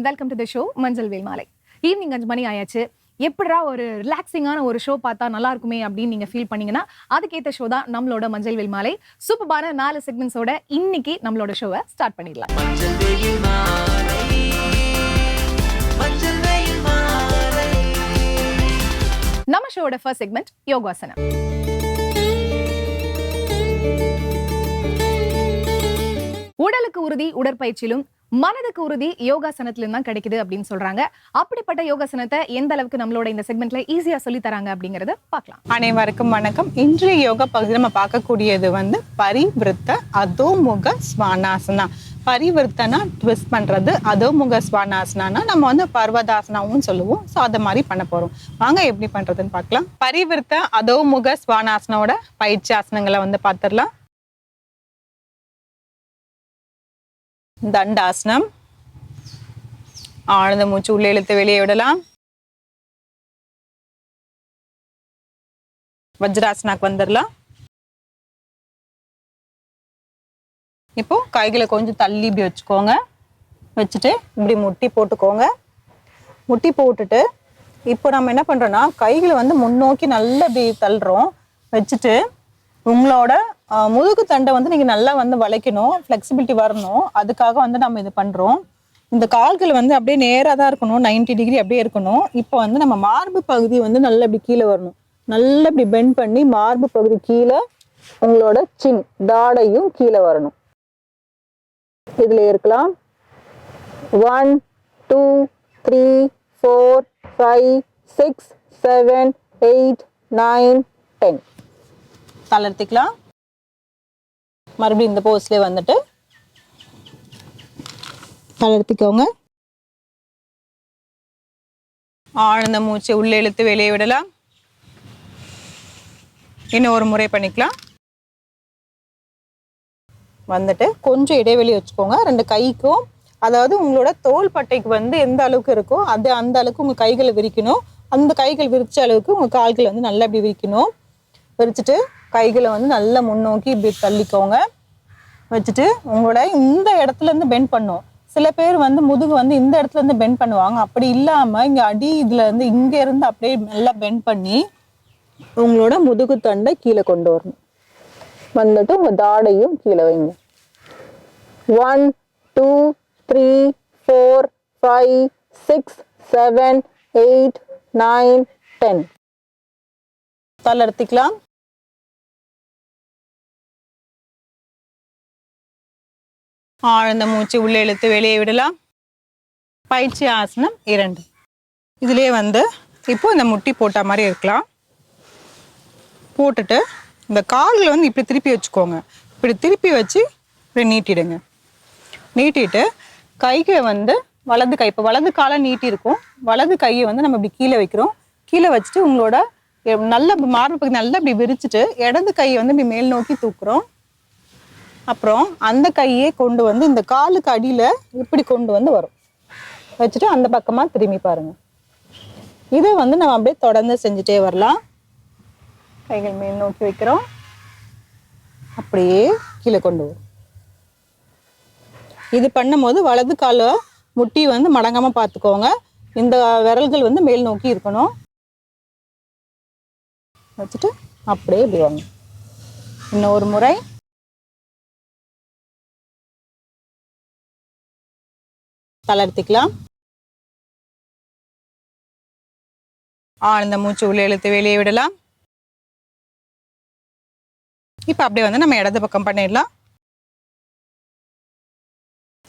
And welcome to the show Manjal Vel Maalai evening அஞ்சு மணி ஆயாச்சு எப்படிடா ஒரு ரிலாக்ஸிங்கான ஒரு ஷோ பார்த்தா நல்லா இருக்குமே அப்படின்னு நீங்க ஃபீல் பண்ணீங்கன்னா அதுக்கேற்ற ஷோ தான் நம்மளோட மஞ்சள் வேல் மாலை சூப்பரான நாலு செக்மெண்ட்ஸோட இன்னைக்கு நம்மளோட ஷோவை ஸ்டார்ட் பண்ணிடலாம். நம்ம ஷோவோட ஃபர்ஸ்ட் செக்மெண்ட் யோகாசனம். உடலுக்கு உறுதி உடற்பயிற்சியிலும் மனதுக்கு உறுதி யோகாசனத்துல தான் கிடைக்குது அப்படின்னு சொல்றாங்க. அப்படிப்பட்ட யோகாசனத்தை எந்த அளவுக்கு நம்மளோட இந்த செக்மெண்ட்ல ஈஸியா சொல்லி தராங்க அப்படிங்கறத பார்க்கலாம். அனைவருக்கும் வணக்கம். இன்றைய யோகா பகுதி நம்ம பார்க்கக்கூடியது வந்து பரிவிருத்த அதோமுக ஸ்வானாசனா. பரிவிருத்தனா ட்விஸ்ட் பண்றது அதோமுக ஸ்வானாசனானா நம்ம வந்து பர்வதாசனாவும் சொல்லுவோம். ஸோ அதை மாதிரி பண்ண போறோம். வாங்க எப்படி பண்றதுன்னு பார்க்கலாம். பரிவர்த்த அதோமுக ஸ்வானாசனோட பயிற்சி ஆசனங்களை வந்து பார்த்துடலாம். தண்டாசனம். ஆழ்ந்த மூச்சு உள்ளே இழுத்து வெளியே விடலாம். வஜ்ராசனாக்கு வந்துடலாம். இப்போ கைகளை கொஞ்சம் தள்ளி இப்படி வச்சுக்கோங்க. வச்சுட்டு இப்படி முட்டி போட்டுக்கோங்க. முட்டி போட்டுட்டு இப்போ நம்ம என்ன பண்றோம்னா கைகளை வந்து முன்னோக்கி நல்லா இப்படி தள்ளுறோம். வச்சுட்டு உங்களோட முதுகு தண்டை வந்து நீங்கள் நல்லா வந்து வளைக்கணும் ஃப்ளெக்சிபிலிட்டி வரணும். அதுக்காக வந்து நம்ம இது பண்ணுறோம் இந்த கால்கள் வந்து அப்படியே நேராக தான் இருக்கணும் 90 டிகிரி அப்படியே இருக்கணும். இப்போ வந்து நம்ம மார்பு பகுதி வந்து நல்லா இப்படி கீழே வரணும். நல்லா இப்படி பெண்ட் பண்ணி மார்பு பகுதி கீழே உங்களோட சின் தாடையும் கீழே வரணும். இதில் இருக்கலாம். One two three four five six seven eight nine ten தளர்த்திக்கலாம் மறுபடியும் இந்த போஸ்ட்லேயே வந்துட்டு தளர்த்திக்கோங்க ஆழ்ந்த மூச்சை உள்ளே இழுத்து வெளியே விடலாம். இன்னும் ஒரு முறை பண்ணிக்கலாம். வந்துட்டு கொஞ்சம் இடைவெளி வச்சுக்கோங்க. ரெண்டு கைக்கும் அதாவது உங்களோட தோல் பட்டைக்கு வந்து எந்த அளவுக்கு இருக்கோ அது அந்த அளவுக்கு உங்கள் கைகளை விரிக்கணும். அந்த கைகள் விரிச்ச அளவுக்கு உங்கள் கால்களை வந்து நல்லா இப்படி விரிக்கணும். விரிச்சிட்டு கைகளை வந்து நல்லா முன்னோக்கி இப்படி தள்ளிக்கோங்க. வச்சுட்டு உங்களோட இந்த இடத்துல இருந்து பெண்ட் பண்ணும். சில பேர் வந்து முதுகு வந்து இந்த இடத்துல இருந்து பெண்ட் பண்ணுவாங்க. அப்படி இல்லாம இங்க அடி இதுல இருந்து இங்க இருந்து அப்படியே நல்லா பெண்ட் பண்ணி உங்களோட முதுகு தண்டை கீழே கொண்டு வரணும். வந்துட்டு உங்க தாடையும் கீழே வைங்க. One two three four five six seven eight nine ten தளர்த்திக்கலாம் ஆழ்ந்த மூச்சு உள்ளே இழுத்து வெளியே விடலாம். பயிற்சி ஆசனம் இரண்டு. இதிலே வந்து இப்போ இந்த முட்டி போட்ட மாதிரி இருக்கலாம். போட்டுட்டு இந்த கால்களை வந்து இப்படி திருப்பி வச்சுக்கோங்க. இப்படி திருப்பி வச்சு இப்படி நீட்டிடுங்க. நீட்டிட்டு கைகளை வந்து வலது கை இப்போ வலது காலை நீட்டிருக்கும் வலது கையை வந்து நம்ம இப்படி கீழே வைக்கிறோம். கீழே வச்சுட்டு உங்களோட நல்ல மார்பு பகுதி நல்லா இப்படி விரிச்சிட்டு இடது கையை வந்து இப்படி மேல் நோக்கி தூக்குறோம். அப்புறம் அந்த கையே கொண்டு வந்து இந்த காலுக்கு அடியில் இப்படி கொண்டு வந்து வரும். வச்சுட்டு அந்த பக்கமாக திரும்பி பாருங்க. இதை வந்து நம்ம அப்படியே தொடர்ந்து செஞ்சுட்டே வரலாம். கைகள் மேல் நோக்கி வைக்கிறோம். அப்படியே கீழே கொண்டு வரும். இது பண்ணும்போது வலது காலை முட்டி வந்து மடங்காமல் பார்த்துக்கோங்க. இந்த விரல்கள் வந்து மேல் நோக்கி இருக்கணும். வச்சுட்டு அப்படியே இப்படி வாங்க. இன்னும் ஒரு முறை. தளர்த்திக்கலாம் ஆழ்ந்த மூச்சு உள்ளே இழுத்து வெளியே விடலாம். இப்போ அப்படியே வந்து நம்ம இடது பக்கம் பண்ணிடலாம்.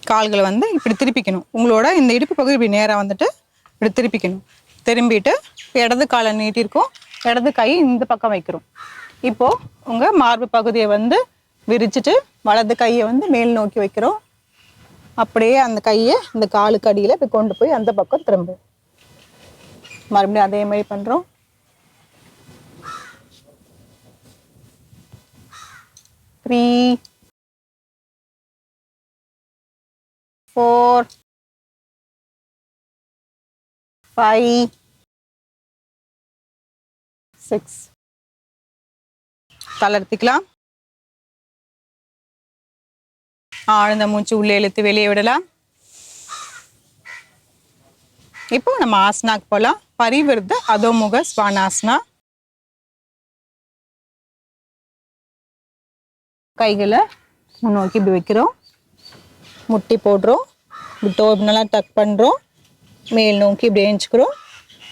கால்களை வந்து இப்படி திருப்பிக்கணும். உங்களோட இந்த இடுப்பு பகுதி இப்படி நேராக வந்துட்டு இப்படி திருப்பிக்கணும். திரும்பிட்டு இடது காலை நீட்டிருக்கோம். இடது கை இந்த பக்கம் வைக்கிறோம். இப்போ உங்கள் மார்பு பகுதியை வந்து விரிச்சிட்டு வலது கையை வந்து மேல் நோக்கி வைக்கிறோம். அப்படியே அந்த கையை இந்த காலுக்கு அடியில் இப்போ கொண்டு போய் அந்த பக்கம் திரும்ப. மறுபடியும் அதே மாதிரி பண்ணுறோம் த்ரீ ஃபோர் ஃபைவ் சிக்ஸ் தளர்த்திக்கலாம் ஆழ்ந்த மூச்சு உள்ளே இழுத்து வெளியே விடலாம். இப்போ நம்ம ஆசனாக்கு போகலாம் பரிவிருத்த அதோமுக ஸ்வானாசனா. கைகளை முன்னோக்கி இப்படி வைக்கிறோம். முட்டி போடுறோம். டோ நல்லா டக் பண்ணுறோம் மேல் நோக்கி இப்படி ஏஞ்சிக்கிறோம்.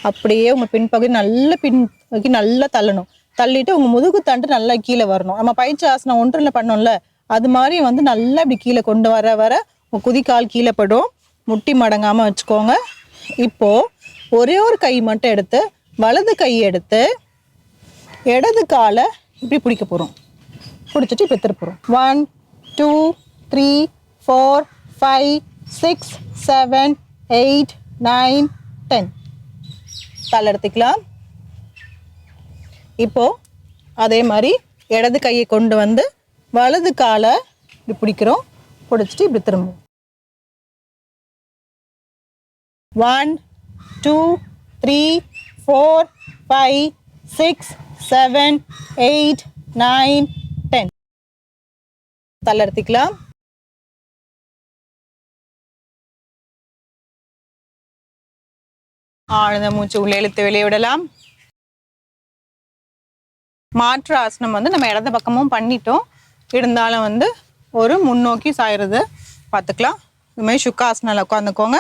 அப்படியே உங்கள் பின்பகுதி நல்லா பின் நோக்கி நல்லா தள்ளணும். தள்ளிட்டு உங்கள் முதுகு தண்டு நல்லா கீழே வரணும். நம்ம பயிற்சி ஆசனம் ஒன்றில் பண்ணோம்ல. அது மாதிரி வந்து நல்லா இப்படி கீழே கொண்டு வர வர குதிக்கால் கீழே படும். முட்டி மடங்காமல் வச்சுக்கோங்க. இப்போது ஒரே ஒரு கை மட்டும் எடுத்து வலது கை எடுத்து இடது காலை இப்படி பிடிக்க போகிறோம் பிடிச்சிட்டு இப்போ திருப்புறோம் one two three four five six seven eight nine ten தலை எடுத்துக்கலாம். இப்போது அதே மாதிரி இடது கையை கொண்டு வந்து வலது காலை இப்படி பிடிக்கிறோம். பிடிச்சிட்டு இப்படி திரும்பும் one two three four five six seven eight nine ten தளர்த்திக்கலாம் ஆழ்ந்த மூச்சு உள்ள இழுத்து வெளியே விடலாம். மாற்று ஆசனம் வந்து நம்ம இடது பக்கமும் பண்ணிட்டோம். இருந்தாலும் வந்து ஒரு முன்னோக்கி சாயறது. பார்த்துக்கலாம் இது மாதிரி சுக்காசனால் உட்காந்துக்கோங்க.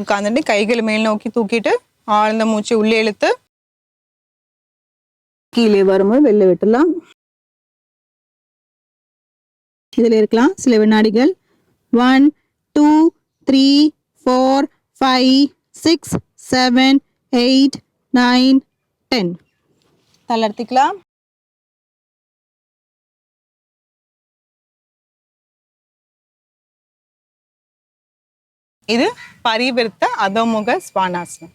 உட்காந்துட்டு கைகளை மேல் நோக்கி தூக்கிட்டு ஆழ்ந்த மூச்சு உள்ளே இழுத்து கீழே வரும்போது வெளில விட்டுலாம். இதில் இருக்கலாம். சில வினாடிகள். One two three four five six seven eight nine ten தளர்த்திக்கலாம் இது பரிவிருத்த அதோமுக ஸ்வானாசனம்.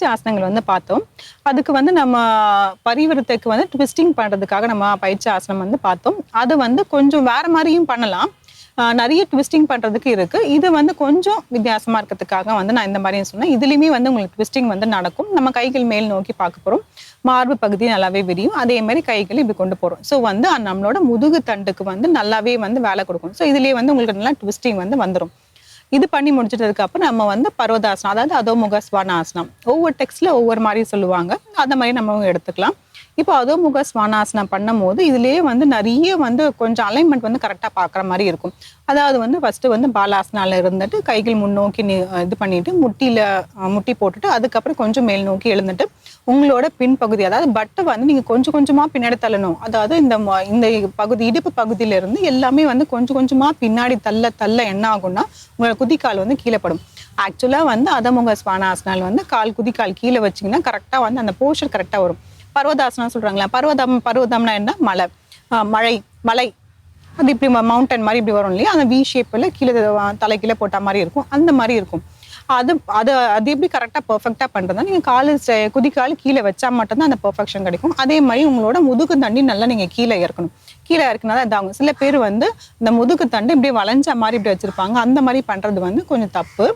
நம்ம ஆசனங்கள் வந்து பார்த்தோம். அதுக்கு வந்து நம்ம பரிவர்த்தைக்கு வந்து ட்விஸ்டிங் பண்ணுறதுக்காக நம்ம பயிற்சி ஆசனம் வந்து பார்த்தோம். அது வந்து கொஞ்சம் வேற மாதிரியும் பண்ணலாம். நிறைய ட்விஸ்டிங் பண்ணுறதுக்கு இருக்கு. இது வந்து கொஞ்சம் வித்தியாசமா இருக்கிறதுக்காக வந்து நான் இந்த மாதிரியும் சொன்னேன். இதுலேயுமே வந்து உங்களுக்கு ட்விஸ்டிங் வந்து நடக்கும். நம்ம கைகள் மேல் நோக்கி பார்க்க போகிறோம் மார்பு பகுதி நல்லாவே விரியும். அதே மாதிரி கைகள் இப்படி கொண்டு போகிறோம் ஸோ வந்து நம்மளோட முதுகு தண்டுக்கு வந்து நல்லாவே வந்து வேலை கொடுக்கும். ஸோ இதுலேயே வந்து உங்களுக்கு நல்லா ட்விஸ்டிங் வந்து வந்துடும் இது பண்ணி முடிச்சிட்டதுக்கு அப்புறம் நம்ம வந்து பர்வதாசனம் அதாவது அதோமுக ஸ்வானாசனம் ஒவ்வொரு டெக்ஸ்ட்ல ஒவ்வொரு மாதிரி சொல்லுவாங்க. அந்த மாதிரி நம்ம எடுத்துக்கலாம். இப்போ அதோமுக ஸ்வானாசனம் பண்ணும் போது இதுலேயே வந்து நிறைய வந்து கொஞ்சம் அலைன்மெண்ட் வந்து கரெக்டாக பார்க்குற மாதிரி இருக்கும். அதாவது வந்து ஃபஸ்ட்டு வந்து பாலாசனால இருந்துட்டு கைகள் முன்னோக்கி இது பண்ணிட்டு முட்டியில் முட்டி போட்டுட்டு அதுக்கப்புறம் கொஞ்சம் மேல் நோக்கி எழுந்துட்டு உங்களோட பின்பகுதி அதாவது பட்டை வந்து நீங்கள் கொஞ்சம் கொஞ்சமாக பின்னாடி தள்ளணும் அதாவது இந்த ம- இந்த பகுதி இடுப்பு பகுதியில இருந்து எல்லாமே வந்து கொஞ்சம் கொஞ்சமாக பின்னாடி தள்ள தள்ள என்ன ஆகும்னா உங்களோட குதிக்கால் வந்து கீழேப்படும் ஆக்சுவலாக வந்து அதமுக ஸ்வானாசனால் வந்து கால் குதிக்கால் கீழே வச்சீங்கன்னா கரெக்டாக வந்து அந்த போஷர் கரெக்டாக வரும். பர்வதாசனம் சொல்கிறாங்களா பர்வதம் பர்வதம்னா என்ன? மலை. மழை மலை. அது இப்படி மவுண்டன் மாதிரி இப்படி வரும் இல்லையா? அந்த வி ஷேப்பில் கீழே தலைக்கீழே தலை கீழே போட்ட மாதிரி இருக்கும். அந்த மாதிரி இருக்கும். அது அது அது எப்படி கரெக்டாக பர்ஃபெக்டாக பண்ணுறதா நீங்கள் காலு குதிக்கால் கீழே வச்சா மட்டும்தான் அந்த பர்ஃபெக்ஷன் கிடைக்கும். அதே மாதிரி உங்களோட முதுகு தண்டி நல்லா நீங்கள் கீழே இறக்கணும். கீழே இறக்குனால இதாகும். சில பேர் வந்து இந்த முதுகு தண்டு இப்படி வளைஞ்ச மாதிரி இப்படி வச்சுருப்பாங்க. அந்த மாதிரி பண்ணுறது வந்து கொஞ்சம் தப்பு.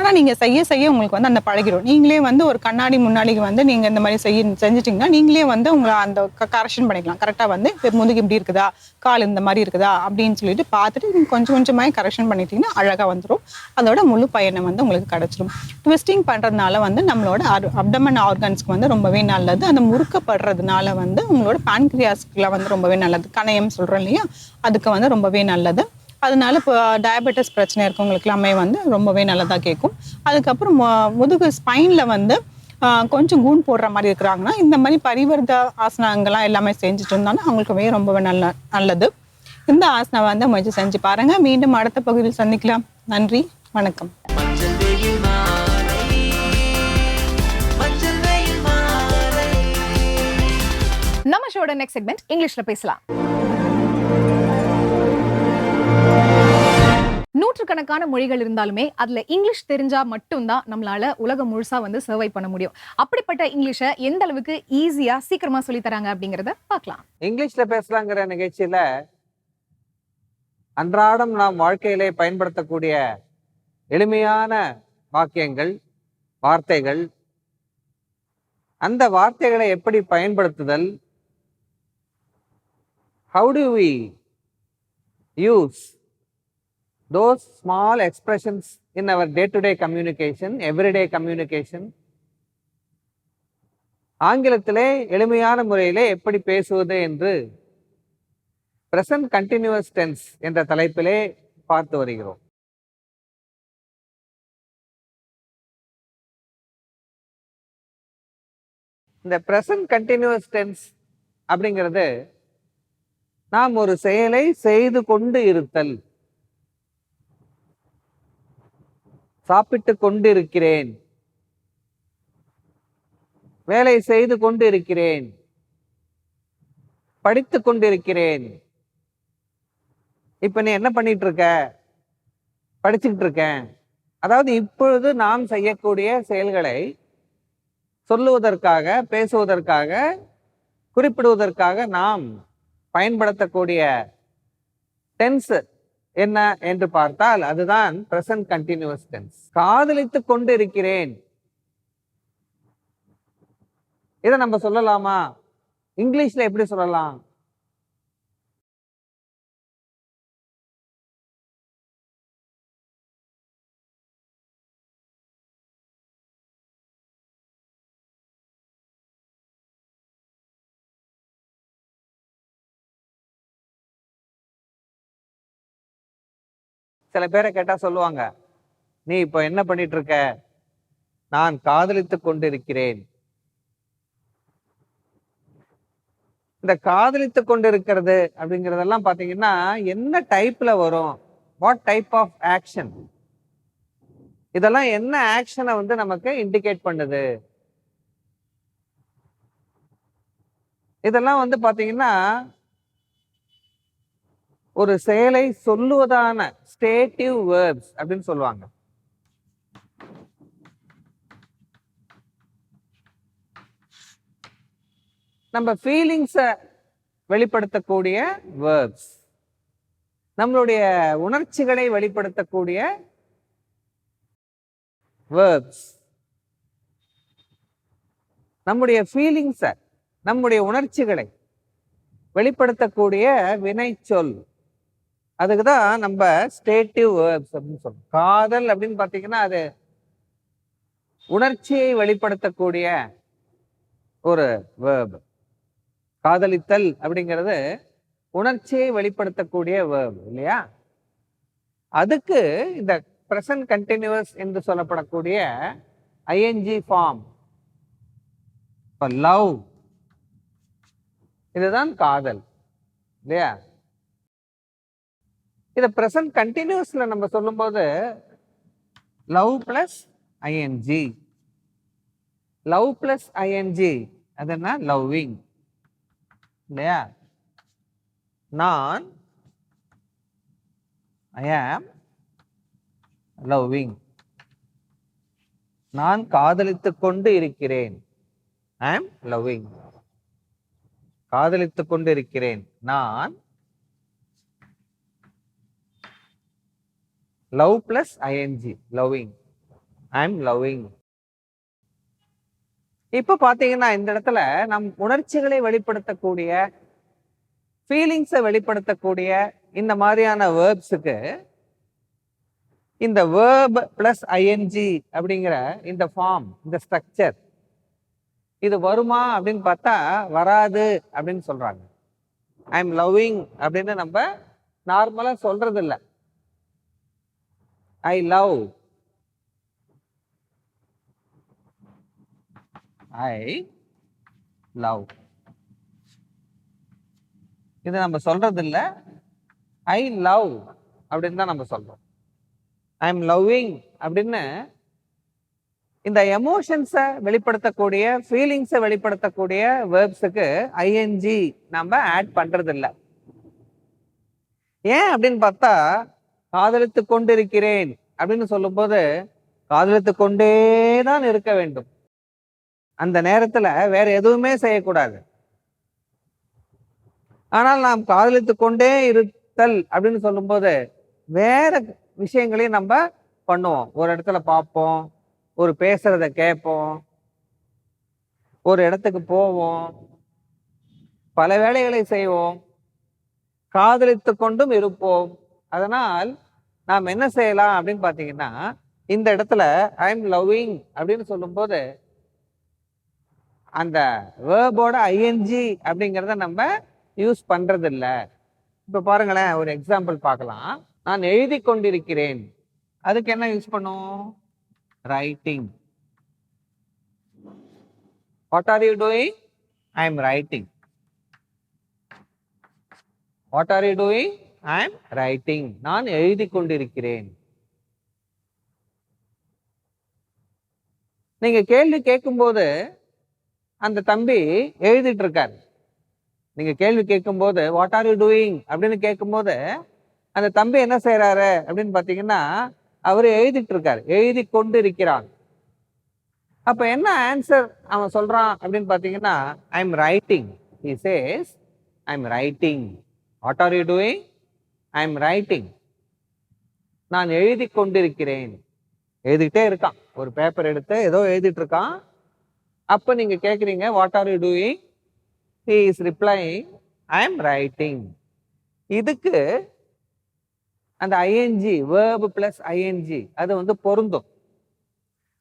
ஆனால் நீங்கள் செய்ய செய்ய உங்களுக்கு வந்து அந்த பழகிடும். நீங்களே வந்து ஒரு கண்ணாடி முன்னாடி வந்து நீங்கள் இந்த மாதிரி செய்ய செஞ்சிட்டிங்கன்னா நீங்களே வந்து உங்களை அந்த கரெக்ஷன் பண்ணிக்கலாம். கரெக்டாக வந்து முதுகு இப்படி இருக்குதா? கால் இந்த மாதிரி இருக்குதா? அப்படின்னு சொல்லிட்டு பார்த்துட்டு நீங்கள் கொஞ்சம் கொஞ்சமாக கரெக்ஷன் பண்ணிட்டீங்கன்னா அழகாக வந்துடும் அதோட முழு பயணம் வந்து உங்களுக்கு கிடச்சிரும். ட்விஸ்டிங் பண்ணுறதுனால வந்து நம்மளோட அப்டமன் ஆர்கன்ஸ்க்கு வந்து ரொம்பவே நல்லது. அந்த முறுக்கப்படுறதுனால வந்து உங்களோட பான்கிரியாஸ்க்குலாம் வந்து ரொம்பவே நல்லது. கணையம் சொல்கிறோம் இல்லையா? அதுக்கு வந்து ரொம்பவே நல்லது. அதனால இப்போ டயபெட்டிஸ் பிரச்சனை இருக்கவங்களுக்கு எல்லாமே வந்து ரொம்பவே நல்லதாக கேட்கும். அதுக்கப்புறம் முதுகு ஸ்பைனில் வந்து கொஞ்சம் கூண் போடுற மாதிரி இருக்கிறாங்கன்னா இந்த மாதிரி பரிவர்த்த ஆசனங்கள்லாம் எல்லாமே செஞ்சுட்டு இருந்தாலும் அவங்களுக்கு ரொம்பவே நல்ல நல்லது. இந்த ஆசனம் வந்து முயற்சி செஞ்சு பாருங்க. மீண்டும் அடுத்த பகுதியில் சந்திக்கலாம். நன்றி. வணக்கம். நம்ம ஷோட நெக்ஸ்ட் செக்மெண்ட் இங்கிலீஷ்ல பேசலாம். நூற்றுக்கணக்கான மொழிகள் இருந்தாலுமே அதுல இங்கிலீஷ் தெரிஞ்சா மட்டும்தான் நம்மளால உலகம் முழுசா வந்து சர்வை பண்ண முடியும். அப்படிப்பட்ட இங்கிலீஷை எந்த அளவுக்கு ஈஸியா சீக்கிரமா சொல்லி தராங்க அப்படிங்கறத பார்க்கலாம். இங்கிலீஷ்ல பேசலாங்கிற நிகழ்ச்சியில அன்றாடம் நாம் வாழ்க்கையிலே பயன்படுத்தக்கூடிய எளிமையான வாக்கியங்கள் வார்த்தைகள் அந்த வார்த்தைகளை எப்படி பயன்படுத்துதல் how do we use those small expressions in our day to day communication everyday communication ஆங்கிலத்திலே எளிமையான முறையிலே எப்படி பேசுவது என்று பிரசன்ட் கண்டினியூஸ் டென்ஸ் என்ற தலைப்பிலே பார்த்து வருகிறோம். இந்த பிரசன்ட் கண்டினியூஸ் டென்ஸ் அப்படிங்கிறது நாம் ஒரு செயலை செய்து கொண்டு இருத்தல். சாப்பிட்டு கொண்டிருக்கிறேன் வேலை செய்து கொண்டிருக்கிறேன். படித்து கொண்டிருக்கிறேன் இப்ப நீ என்ன பண்ணிட்டு இருக்க படிச்சுக்கிட்டு இருக்கேன் அதாவது இப்பொழுது நாம் செய்யக்கூடிய செயல்களை சொல்லுவதற்காக பேசுவதற்காக குறிப்பிடுவதற்காக நாம் பயன்படுத்தக்கூடிய டென்ஸ் என்ன என்று பார்த்தால் அதுதான் பிரசன்ட் கண்டினியூஸ் டென்ஸ் காதலித்துக் கொண்டிருக்கிறேன். இதை நம்ம சொல்லலாமா? இங்கிலீஷ்ல எப்படி சொல்லலாம்? சில பேரை கேட்டா சொல்லுவாங்க நீ இப்போ என்ன பண்ணிட்டு இருக்க நான் காதலித்து கொண்டிருக்கிறேன். இந்த காதலித்து கொண்டிருக்கிறது அப்படிங்கறதெல்லாம் பாத்தீங்கன்னா என்ன டைப்ல வரும்? வாட் டைப் ஆஃப் ஆக்ஷன் இதெல்லாம் என்ன ஆக்ஷனை வந்து நமக்கு இண்டிகேட் பண்ணுது? இதெல்லாம் வந்து பாத்தீங்கன்னா ஒரு செயலை சொல்லுவதான ஸ்டேட்டிவ் வேர்ப்ஸ் அப்படின்னு சொல்லுவாங்க. நம்ம ஃபீலிங்ஸை வெளிப்படுத்தக்கூடிய வேர்ப்ஸ் நம்மளுடைய உணர்ச்சிகளை வெளிப்படுத்தக்கூடிய வேர்ப்ஸ் நம்முடைய ஃபீலிங்ஸை நம்முடைய உணர்ச்சிகளை வெளிப்படுத்தக்கூடிய வினைச்சொல். அதுக்கு தான் நம்ம ஸ்டேட்டிவ் வேர்ப்ஸ் அப்படின்னு சொல்றோம். காதல் அப்படின்னு பார்த்தீங்கன்னா அது உணர்ச்சியை வெளிப்படுத்தக்கூடிய ஒரு வேர்பு காதலித்தல் அப்படிங்கிறது உணர்ச்சியை வெளிப்படுத்தக்கூடிய வேர்ப் இல்லையா? அதுக்கு இந்த ப்ரெசன்ட் கண்டினியூஸ் என்று சொல்லப்படக்கூடிய ஐஎன்ஜி ஃபார்ம் இப்போ லவ் இதுதான் காதல் இல்லையா? இதை ப்ரெசன்ட் கண்டினியூஸ்ல நம்ம சொல்லும்போது love plus ING love plus ING அது என்ன? லவ்விங் இல்லையா? நான் ஐ ஆம் லவ்விங் நான் காதலித்து கொண்டு இருக்கிறேன். ஐ ஆம் லவ்விங் காதலித்து கொண்டு இருக்கிறேன். நான் love plus ING loving I am loving இப்போ பார்த்தீங்கன்னா இந்த இடத்துல நம் உணர்ச்சிகளை வெளிப்படுத்தக்கூடிய ஃபீலிங்ஸை வெளிப்படுத்தக்கூடிய இந்த மாதிரியான வேர்ப்ஸுக்கு இந்த வேர்ப் பிளஸ் ஐஎன்ஜி அப்படிங்கிற இந்த ஃபார்ம் இந்த ஸ்ட்ரக்சர் இது வருமா அப்படின்னு பார்த்தா வராது அப்படின்னு சொல்றாங்க. ஐ எம் லவ்விங் அப்படின்னு நம்ம நார்மலாக சொல்றது இல்லை ஐ லவ் ஐ லவ் இது நம்ம சொல்றது இல்ல ஐ லவ் அப்படின்னு தான் நம்ம சொல்றோம். ஐ எம் லவ்விங் அப்படின்னு இந்த எமோஷன்ஸை வெளிப்படுத்தக்கூடிய ஃபீலிங்ஸை வெளிப்படுத்தக்கூடிய வேர்ப்ஸுக்கு ஐஎன்ஜி நம்ம ஆட் பண்றது இல்லை ஏன் அப்படின்னு பார்த்தா காதலித்து கொண்டிருக்கிறேன் அப்படின்னு சொல்லும்போது காதலித்து கொண்டே தான் இருக்க வேண்டும். அந்த நேரத்துல வேற எதுவுமே செய்யக்கூடாது. ஆனால் நாம் காதலித்து கொண்டே இருத்தல் அப்படின்னு சொல்லும்போது வேற விஷயங்களையும் நம்ம பண்ணுவோம். ஒரு இடத்துல பார்ப்போம் ஒரு பேசுறத கேட்போம் ஒரு இடத்துக்கு போவோம் பல வேலைகளை செய்வோம் காதலித்து கொண்டும் இருப்போம். அதனால் நாம் என்ன செய்யலாம் அப்படின்னு பார்த்தீங்கன்னா இந்த இடத்துல ஐ எம் லவ்விங் அப்படின்னு சொல்லும்போது அந்த வேர்போட ஐஎன்ஜி அப்படிங்கிறத நம்ம யூஸ் பண்ணுறது இல்லை இப்போ பாருங்களேன் ஒரு எக்ஸாம்பிள் பார்க்கலாம். நான் எழுதி கொண்டிருக்கிறேன். அதுக்கு என்ன யூஸ் பண்ணும்? Writing what are you doing I am writing what are you doing I am writing நான் எழுதி கொண்டிருக்கிறேன் நீங்க கேள்வி கேட்கும்போது அந்த தம்பி எழுதிட்டு இருக்காரு நீங்க கேள்வி கேட்கும்போது வாட் ஆர் யூ டூயிங் அப்படின்னு கேட்கும்போது அந்த தம்பி என்ன செய்யறாரு அப்படின்னு பாத்தீங்கன்னா அவர் எழுதிட்டு இருக்காரு எழுதி கொண்டு இருக்கிறான் அப்ப என்ன ஆன்சர் அவன் சொல்றான் அப்படின்னு பாத்தீங்கன்னா I am writing he says I am writing what are you doing I am writing நான் எழுதி கொண்டிருக்கிறேன். எழுதிக்கிட்டே இருக்கான். ஒரு பேப்பர் எடுத்து ஏதோ எழுதிட்டு இருக்கான். அப்போ நீங்க கேட்குறீங்க what are you doing he is replying I am writing இதுக்கு அந்த ஐஎன்ஜி வேர்பு பிளஸ் ஐஎன்ஜி அது வந்து பொருந்தும்.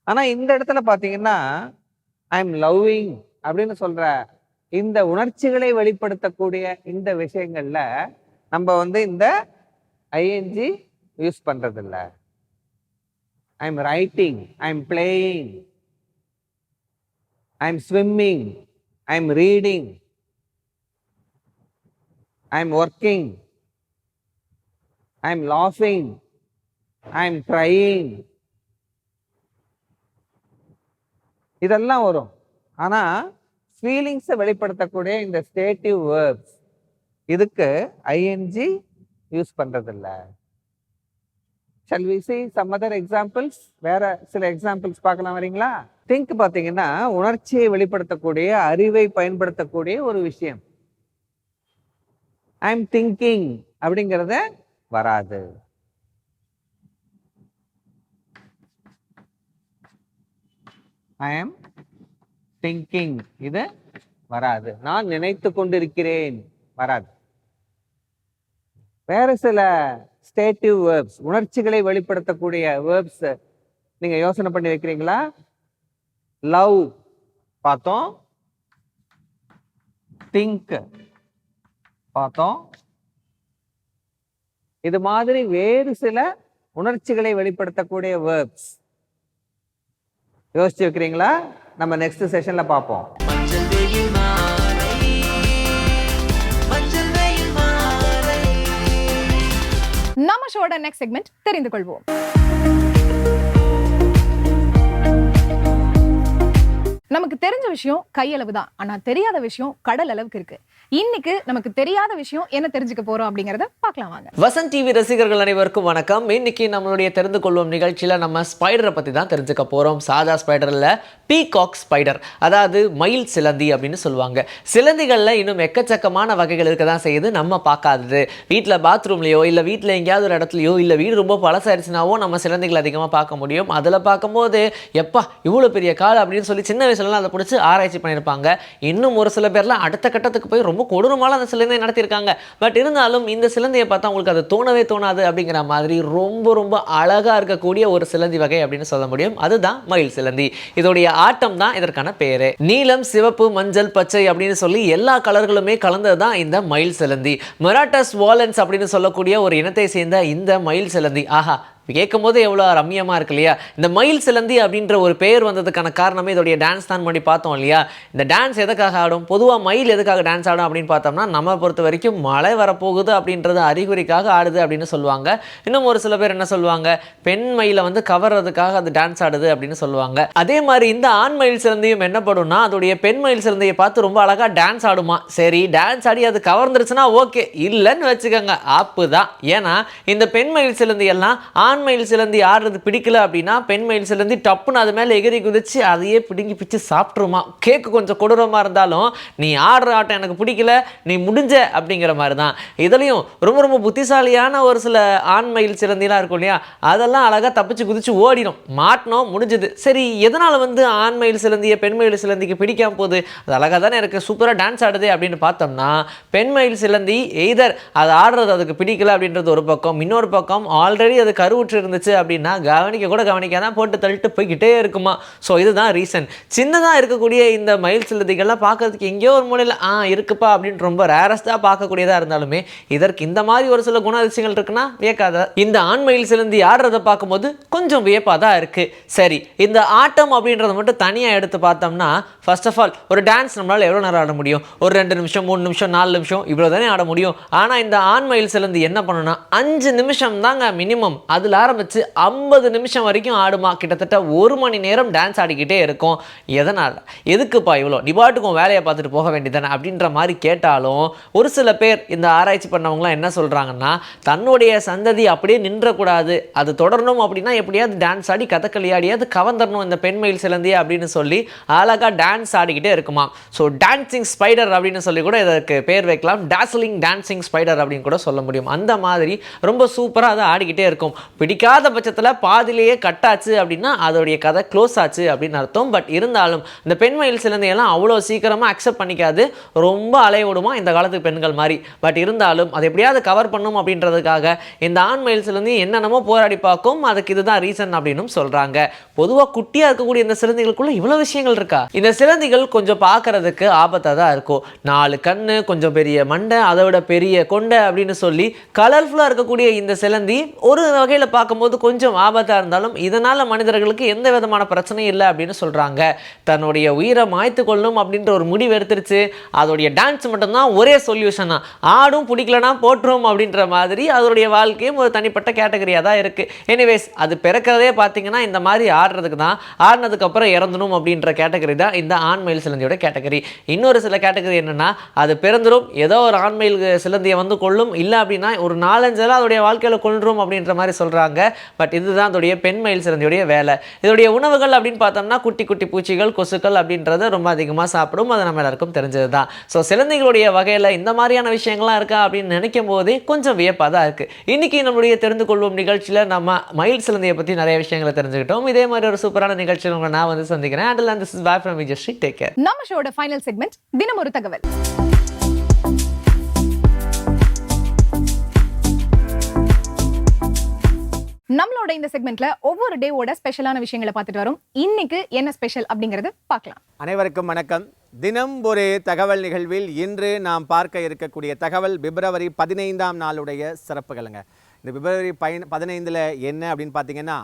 ஆனா இந்த இடத்துல பாத்தீங்கன்னா ஐ எம் லவ்விங் அப்படின்னு சொல்ற இந்த உணர்ச்சிகளை வெளிப்படுத்தக்கூடிய இந்த விஷயங்கள்ல நம்ம வந்து இந்த ஐஎன்ஜி யூஸ் பண்ணுறதில்ல I am writing I am playing I am swimming I am reading I am working I am லாஃபிங் I am trying இதெல்லாம் வரும். ஆனால் ஃபீலிங்ஸை வெளிப்படுத்தக்கூடிய இந்த ஸ்டேட்டிவ் வேர்ப்ஸ் இதுக்கு ஐஎன்ஜி யூஸ் பண்ணுறதில்ல shall we see some other examples வேற சில எக்ஸாம்பிள்ஸ் பார்க்கலாம் வரீங்களா? திங்க் பார்த்தீங்கன்னா உணர்ச்சியை வெளிப்படுத்தக்கூடிய அறிவை பயன்படுத்தக்கூடிய ஒரு விஷயம். ஐ எம் திங்கிங் அப்படிங்கிறத வராது. ஐ எம் திங்கிங் இது வராது. நான் நினைத்து கொண்டிருக்கிறேன். வராது. வேறு சில ஸ்டேட்டிவ் வேர்ப்ஸ் உணர்ச்சிகளை வெளிப்படுத்தக்கூடிய வேர்ப்ஸ் நீங்க யோசனை பண்ணி வைக்கிறீங்களா? லவ் பார்த்தோம். திங்க் பார்த்தோம். இது மாதிரி வேறு சில உணர்ச்சிகளை வெளிப்படுத்தக்கூடிய வேர்ப்ஸ் யோசிச்சு வைக்கிறீங்களா? நம்ம நெக்ஸ்ட் செஷன்ல பார்ப்போம். நம்ம ஷோட நெக்ஸ்ட் செக்மெண்ட் தெரிந்து கொள்வோம். நமக்கு தெரிஞ்ச விஷயம் கையளவு தான் ஆனா தெரியாத விஷயம் கடல் அளவுக்கு இருக்கு. இன்னைக்கு நமக்கு தெரியாத விஷயம் என்ன தெரிஞ்சுக்க போறோம் அப்படிங்கறத பார்க்கலாம் வாங்க. வசந்த் டிவி ரசிகர்கள் அனைவருக்கும் வணக்கம். இன்னைக்கு நம்மளுடைய தெரிந்து கொள்வோம் நிகழ்ச்சியில் நம்ம ஸ்பைடரை பற்றி தான் தெரிஞ்சுக்க போகிறோம் சாதா ஸ்பைடரில் பீகாக் ஸ்பைடர் அதாவது மயில் சிலந்தி அப்படின்னு சொல்லுவாங்க. சிலந்திகளில் இன்னும் எக்கச்சக்கமான வகைகள் இருக்க தான் செய்யுது. நம்ம பார்க்காதது. வீட்டில் பாத்ரூம்லையோ இல்லை வீட்டில் எங்கேயாவது ஒரு இடத்துலையோ இல்லை வீடு ரொம்ப பழசாயிருச்சுனாவோ நம்ம சிலந்திகள் அதிகமாக பார்க்க முடியும். அதில் பார்க்கும்போது எப்பா இவ்வளோ பெரிய கால் அப்படின்னு சொல்லி சின்ன வயசுலலாம் அதை பிடிச்சி ஆராய்ச்சி பண்ணியிருப்பாங்க. இன்னும் ஒரு சில பேர்லாம் அடுத்த கட்டத்துக்கு போய் ரொம்ப ரொம்ப கொடூரமான அந்த சிலந்தையை நடத்தியிருக்காங்க. பட் இருந்தாலும் இந்த சிலந்தையை பார்த்தா உங்களுக்கு அது தோணவே தோணாது அப்படிங்கிற மாதிரி ரொம்ப ரொம்ப அழகாக இருக்கக்கூடிய ஒரு சிலந்தி வகை அப்படின்னு சொல்ல முடியும். அதுதான் மயில் சிலந்தி. இதோடைய ஆட்டம் தான் இதற்கான பேர். நீலம் சிவப்பு மஞ்சள் பச்சை அப்படின்னு சொல்லி எல்லா கலர்களுமே கலந்தது தான் இந்த மயில் சிலந்தி. மெராட்டஸ் வாலன்ஸ் அப்படின்னு சொல்லக்கூடிய ஒரு இனத்தை சேர்ந்த இந்த மயில் சிலந்தி. ஆஹா கேட்கும் போது எவ்வளோ ரம்மியமாக இருக்கு இல்லையா? இந்த மயில் சிலந்தி அப்படின்ற ஒரு பெயர் வந்ததுக்கான காரணமே இதோடைய டான்ஸ் தான் பண்ணி பார்த்தோம் இல்லையா? இந்த டான்ஸ் எதுக்காக ஆடும்? பொதுவாக மயில் எதுக்காக டான்ஸ் ஆடும் அப்படின்னு பார்த்தோம்னா நம்ம பொறுத்த வரைக்கும் மழை வரப்போகுது அப்படின்றது அறிகுறிக்காக ஆடுது அப்படின்னு சொல்லுவாங்க. இன்னும் ஒரு சில பேர் என்ன சொல்லுவாங்க? பெண் மயிலை வந்து கவர்றதுக்காக அது டான்ஸ் ஆடுது அப்படின்னு சொல்லுவாங்க. அதே மாதிரி இந்த ஆண் மயில் சிலந்தியும் என்ன பண்ணும்னா அதோடைய பெண் மயில் சிலந்தையை பார்த்து ரொம்ப அழகாக டான்ஸ் ஆடுமா? சரி டான்ஸ் ஆடி அது கவர்ந்துருச்சுன்னா ஓகே இல்லைன்னு வச்சுக்கோங்க. ஆப்பு தான். ஏன்னா இந்த பெண் மயில் சிலந்தி எல்லாம் ஆண் மயில் சிலந்தி ஆடுறது பிடிக்கல அப்படின்னா பெண் மயில் சிலந்தி டப்புன்னு அது மேலே எகிரி குதிச்சு அதையே பிடுங்கி பிச்சு சாப்பிட்ருமா கேக்கு கொஞ்சம் கொடூரமாக இருந்தாலும் நீ ஆடுற ஆட்டம் எனக்கு பிடிக்கல நீ முடிஞ்ச அப்படிங்கிற மாதிரி தான் இதுலேயும் ரொம்ப ரொம்ப புத்திசாலியான ஒரு சில ஆண் மயில் சிலந்திலாம் இருக்கும் இல்லையா? அதெல்லாம் அழகாக தப்பிச்சு குதிச்சு ஓடிடும் மாட்டினோம் முடிஞ்சது. சரி எதனால் வந்து ஆண் மயில் சிலந்தியை பெண் மயில் சிலந்திக்கு பிடிக்காம போகுது? அது அழகாக தானே இருக்குது சூப்பராக டான்ஸ் ஆடுது அப்படின்னு பார்த்தோம்னா பெண் மயில் சிலந்தி எய்தர் அது ஆடுறது அதுக்கு பிடிக்கல அப்படின்றது ஒரு பக்கம். இன்னொரு பக்கம் ஆல்ரெடி அது கருவுற்று இருந்துச்சு அப்படின்னா கவனிக்க கூட கவனிக்காதான் போட்டு தள்ளிட்டு போய்கிட்டே இருக்குமா? ஸோ இதுதான் ரீசன் சின்னதாக இருக்கக்கூடிய இந்த மயில் சிலந்திகள்லாம் பார்க்கறதுக்கு எங்கேயோ ஒரு மூலையில் ஆ இருக்குப்பா அப்படின்னு ரொம்ப ரேரஸ்டாக பார்க்கக்கூடியதாக இருந்தாலுமே இதற்கு இந்த மாதிரி ஒரு சில குணாதிசயங்கள் இருக்குன்னா வியக்காத. இந்த ஆண் மயில் சிலந்தி ஆடுறதை பார்க்கும்போது கொஞ்சம் வியப்பாக தான் இருக்குது சரி இந்த ஆட்டம் அப்படின்றத மட்டும் தனியாக எடுத்து பார்த்தோம்னா ஃபர்ஸ்ட் ஆஃப் ஆல் ஒரு டான்ஸ் நம்மளால் எவ்வளோ நேரம் ஆட முடியும்? ஒரு ரெண்டு நிமிஷம் மூணு நிமிஷம் நாலு நிமிஷம் இவ்வளோ தானே ஆட முடியும்? ஆனால் இந்த ஆண் மயில் சிலந்தி என்ன பண்ணுன்னா அஞ்சு நிமிஷம் தாங்க மினிமம் அதில் ஆரம்பித்து ஐம்பது நிமிஷம் வரைக்கும் ஆடுமா. கிட்டத்தட்ட ஒரு மணி நேரம் டான்ஸ் ஆடிக்கிட்டே இருக்கும். எதனால்? எதுக்குப்பா இவ்வளோ நீ பாட்டுக்கும் வேலையை பார்த்துட்டு போக வேண்டியதானே அப்படின்ற மாதிரி கேட்டாலும் ஒரு சில பேர் இந்த ஆராய்ச்சி பண்ணவங்களாம் என்ன சொல்கிறாங்கன்னா தன்னுடைய சந்ததி அப்படியே நின்றக்கூடாது. அது தொடரணும் அப்படின்னா எப்படியாவது டான்ஸ் ஆடி கதகளி ஆடியாவது கவர்ந்தரணும் இந்த பெண்மயில் சிலந்தி அப்படின்னு சொல்லி அழகாக டான்ஸ் ஆடிக்கிட்டே இருக்குமா. ஸோ டான்சிங் ஸ்பைடர் அப்படின்னு சொல்லி கூட இதற்கு பேர் வைக்கலாம். டாஸ்லிங் டான்சிங் ஸ்பைடர் அப்படின்னு கூட சொல்ல முடியும். அந்த மாதிரி ரொம்ப சூப்பராக அதை ஆடிக்கிட்டே இருக்கும். பிடிக்காத பட்சத்தில் பாதிலேயே கட்டாச்சு அப்படின்னா அதோடைய கதை க்ளோஸ் ஆச்சு அப்படின்னு அர்த்தம். பட் இருந்தாலும் இந்த பெண்மயில் சிலந்தையெல்லாம் அவ்வளோ சீக்கிரமாக அக்செப்ட் பண்ணிக்காது. ரொம்ப அலைய விடுமா இந்த காலத்து பெண்கள் மாதிரி. பட் இருந்தாலும் அதை எப்படியாவது கவர் பண்ணும் அப்படின்றதுக்காக இந்த ஆண் மயில் சிலந்தி என்னென்னமோ போராடி பார்க்கும். அதுக்கு இதுதான் ரீசன் அப்படின்னும் சொல்கிறாங்க பொதுவாக குட்டியாக இருக்கக்கூடிய இந்த சிலந்திகளுக்குள்ள இவ்வளோ விஷயங்கள் இருக்கா? இந்த சிலந்திகள் கொஞ்சம் பார்க்கறதுக்கு ஆபத்தாக தான் இருக்கும். நாலு கண்ணு கொஞ்சம் பெரிய மண்டை அதை விட பெரிய கொண்டை அப்படின்னு சொல்லி கலர்ஃபுல்லாக இருக்கக்கூடிய இந்த சிலந்தி ஒரு வகையில் பார்க்கும்போது கொஞ்சம் ஆபத்தாக இருந்தாலும் இதனால் மனிதர்களுக்கு எந்த விதமான பிரச்சனையும் இல்லை அப்படின்னு சொல்கிறாங்க தன்னுடைய உயிரை மாய்த்து கொள்ளும் அப்படின்ற ஒரு முடிவு எடுத்துருச்சு. அதோடைய டான்ஸ் மட்டும்தான் ஒரே சொல்யூஷனா ஆடும் பிடிக்கலனா போட்டுரும் அப்படின்ற மாதிரி அதோடைய வாழ்க்கையும் ஒரு தனிப்பட்ட கேட்டகரியாக தான் இருக்குது எனிவேஸ் அது பிறக்கிறதே பார்த்தீங்கன்னா இந்த மாதிரி ஆடுறதுக்கு தான். ஆடினதுக்கப்புறம் இறந்துடும் அப்படின்ற கேட்டகரி தான் இந்த ஆண்மயில் சிலந்தியோட கேட்டகரி இன்னொரு சில கேட்டகரி என்னென்னா அது பிறந்துரும். ஏதோ ஒரு ஆண்மயில் சிலந்தியை வந்து கொள்ளும் இல்லை அப்படின்னா ஒரு நாலஞ்சு அதோடைய வாழ்க்கையில் கொள்ளும் அப்படின்ற மாதிரி சொல்கிறாங்க பட் இதுதான் அதோடைய பெண் மயில் சிறந்தியுடைய வேலை. இதோடைய உணவுகள் அப்படின்னு பார்த்தோம்னா குட்டி குட்டி பூச்சிகள் கொசுக்கள் அப்படின்றத ரொம்ப அதிகமாக சாப்பிடும். அது நம்ம எல்லாருக்கும் தெரிஞ்சது தான் ஸோ சிலந்திகளுடைய வகையில் இந்த மாதிரியான விஷயங்கள்லாம் இருக்கா அப்படின்னு நினைக்கும் போதே கொஞ்சம் வியப்பாக தான் இருக்குது இன்றைக்கி நம்மளுடைய தெரிந்து கொள்வோம் நிகழ்ச்சியில் நம்ம மயில் சிலந்தியை பற்றி நிறைய விஷயங்களை தெரிஞ்சுக்கிட்டோம். இதே மாதிரி ஒரு சூப்பரான நிகழ்ச்சியில் உங்களை நான் வந்து சந்திக்கிறேன். And this is back from Vijayasree take care நம்ம ஷோட ஃபைனல் செக்மெண்ட் தினம் ஒரு தகவல். நம்மளோட இந்த செக்மெண்ட்ல ஒவ்வொரு டேவோட ஸ்பெஷலான விஷயங்களை பார்த்துட்டு வரோம். இன்னைக்கு என்ன ஸ்பெஷல் அப்படிங்கறது பார்க்கலாம். அனைவருக்கும் வணக்கம். தினம் ஒரு தகவல் நிகழ்வில் இன்று நாம் பார்க்க இருக்கக்கூடிய தகவல் பிப்ரவரி பதினைந்தாம் நாளுடைய சிறப்புகளுங்க. இந்த பிப்ரவரி பயன் பதினைந்தில் என்ன அப்படின்னு பார்த்தீங்கன்னா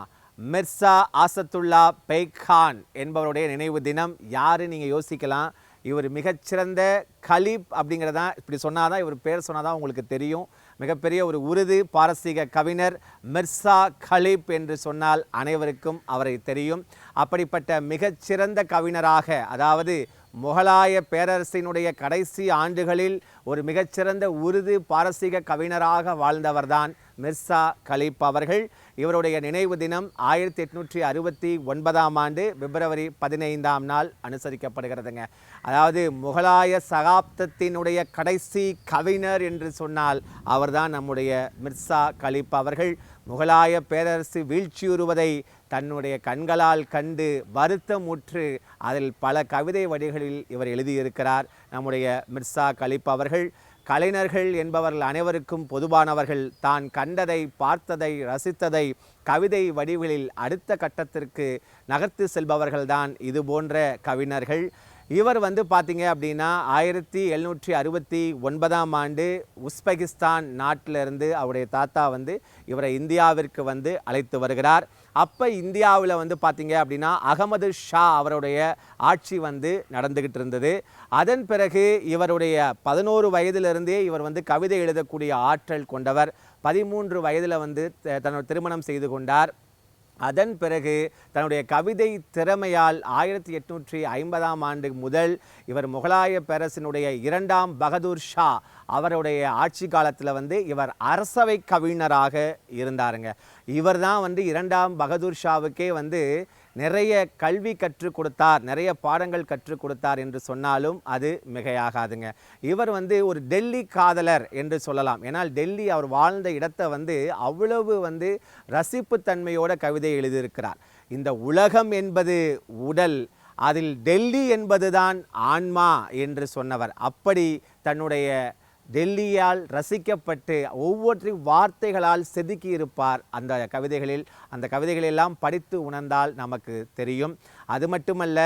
மிர்சா ஆசத்துல்லா பெய்கான் என்பவருடைய நினைவு தினம். யாரு நீங்கள் யோசிக்கலாம். இவர் மிகச்சிறந்த கலீப் அப்படிங்கிறதான் இப்படி சொன்னாதான் இவர் பேர் சொன்னாதான் உங்களுக்கு தெரியும். மிகப்பெரிய ஒரு உருது பாரசீக கவிஞர் மிர்சா கலீப் என்று சொன்னால் அனைவருக்கும் அவரை தெரியும். அப்படிப்பட்ட மிகச்சிறந்த கவிஞராக அதாவது முகலாய பேரரசினுடைய கடைசி ஆண்டுகளில் ஒரு மிகச்சிறந்த உருது பாரசீக கவிஞராக வாழ்ந்தவர்தான் மிர்சா கலீப் அவர்கள். இவருடைய நினைவு தினம் ஆயிரத்தி எட்நூற்றி அறுபத்தி ஒன்பதாம் ஆண்டு பிப்ரவரி பதினைந்தாம் நாள் அனுசரிக்கப்படுகிறதுங்க. அதாவது முகலாய சகாப்தத்தினுடைய கடைசி கவிஞர் என்று சொன்னால் அவர்தான் நம்முடைய மிர்சா கலீப் அவர்கள். முகலாய பேரரசு வீழ்ச்சியுறுவதை தன்னுடைய கண்களால் கண்டு வருத்தமுற்று அதில் பல கவிதை வடிகளில் இவர் எழுதியிருக்கிறார். நம்முடைய மிர்சா கலிப் அவர்கள் கலைஞர்கள் என்பவர்கள் அனைவருக்கும் பொதுவானவர்கள் தான் கண்டதை பார்த்ததை ரசித்ததை கவிதை வடிவுகளில் அடுத்த கட்டத்திற்கு நகர்த்து செல்பவர்கள்தான். இது போன்ற கவிஞர்கள் இவர் வந்து பார்த்தீங்க அப்படின்னா ஆயிரத்தி எழுநூற்றி அறுபத்தி ஒன்பதாம் ஆண்டு உஸ்பெகிஸ்தான் நாட்டிலிருந்து அவருடைய தாத்தா வந்து இவரை இந்தியாவிற்கு வந்து அழைத்து வருகிறார். அப்போ இந்தியாவில் வந்து பார்த்தீங்க அப்படின்னா அகமது ஷா அவருடைய ஆட்சி வந்து நடந்துக்கிட்டு இருந்தது. அதன் பிறகு இவருடைய பதினோரு வயதிலிருந்தே இவர் வந்து கவிதை எழுதக்கூடிய ஆற்றல் கொண்டவர். பதிமூன்று வயதில் வந்து த- தன்னோட திருமணம் செய்து கொண்டார். அதன் பிறகு தன்னுடைய கவிதை திறமையால் ஆயிரத்தி எட்நூற்றி ஐம்பதாம் ஆண்டு முதல் இவர் முகலாய பேரரசினுடைய இரண்டாம் பகதூர் ஷா அவருடைய ஆட்சி காலத்தில் வந்து இவர் அரசவை கவிஞராக இருந்தாருங்க. இவர் தான் வந்து இரண்டாம் பகதூர் ஷாவுக்கே வந்து நிறைய கல்வி கற்றுக் கொடுத்தார் நிறைய பாடங்கள் கற்றுக் கொடுத்தார் என்று சொன்னாலும் அது மிகையாகாதுங்க. இவர் வந்து ஒரு டெல்லி காதலர் என்று சொல்லலாம். ஏன்னால் டெல்லி அவர் வாழ்ந்த இடத்தை வந்து அவ்வளவு வந்து ரசிப்புத்தன்மையோட கவிதை எழுதியிருக்கிறார். இந்த உலகம் என்பது உடல் அதில் டெல்லி என்பதுதான் ஆன்மா என்று சொன்னவர். அப்படி தன்னுடைய டெல்லியால் ரசிக்கப்பட்டு ஒவ்வொன்றையும் வார்த்தைகளால் செதுக்கி இருப்பார் அந்த கவிதைகளில் அந்த கவிதைகளெல்லாம் படித்து உணர்ந்தால் நமக்கு தெரியும். அது மட்டுமல்ல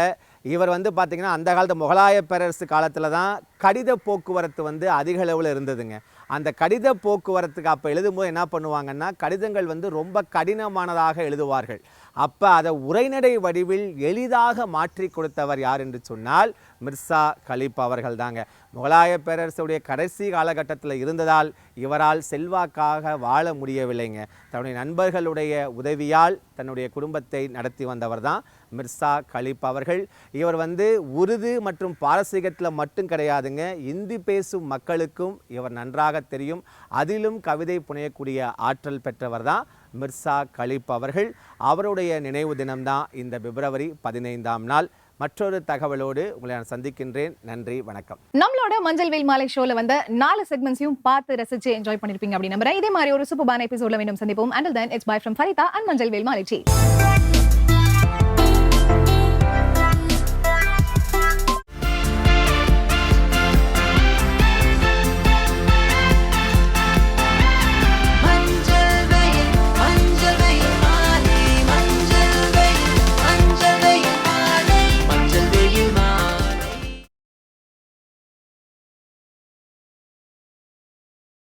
இவர் வந்து பார்த்திங்கன்னா அந்த காலத்து முகலாய பேரரசு காலத்தில் தான் கடித போக்குவரத்து வந்து அதிக அளவில் இருந்ததுங்க. அந்த கடித போக்குவரத்துக்கு அப்போ எழுதும்போது என்ன பண்ணுவாங்கன்னா கடிதங்கள் வந்து ரொம்ப கடினமானதாக எழுதுவார்கள். அப்போ அதை உரைநடை வடிவில் எளிதாக மாற்றி கொடுத்தவர் யார் என்று சொன்னால் மிர்சா கலீப் அவர்கள் தாங்க முகலாய பேரரசுடைய கடைசி காலகட்டத்தில் இருந்ததால் இவரால் செல்வாக்காக வாழ முடியவில்லைங்க. தன்னுடைய நண்பர்களுடைய உதவியால் தன்னுடைய குடும்பத்தை நடத்தி வந்தவர் தான் மிர்சா கலீப் அவர்கள். இவர் வந்து உருது மற்றும் பாரசீகத்தில் மட்டும் கிடையாதுங்க. இந்தி பேசும் மக்களுக்கும் இவர் நன்றாக தெரியும். அதிலும் கவிதை புனையக்கூடிய ஆற்றல் பெற்றவர் தான் மிர்சா கலீப் அவர்கள் அவருடைய நினைவு தினம்தான் இந்த பிப்ரவரி பதினைந்தாம் நாள். மற்றொரு தகவலோடு உங்களை நான் சந்திக்கின்றேன். நன்றி வணக்கம். நம்மளோட மஞ்சள் வெயில் மாலை ஷோல வந்த நாலு செக்மெண்ட்ஸையும் பார்த்து ரசிச்சு என்ஜாய் பண்ணிருப்பீங்க அப்படின்னு நம்புறேன். இதே மாதிரி ஒரு சூப்பரான எபிசோட்ல மீண்டும் சந்திப்போம். And then it's bye from Farida and Manjal Veyil Maalai tea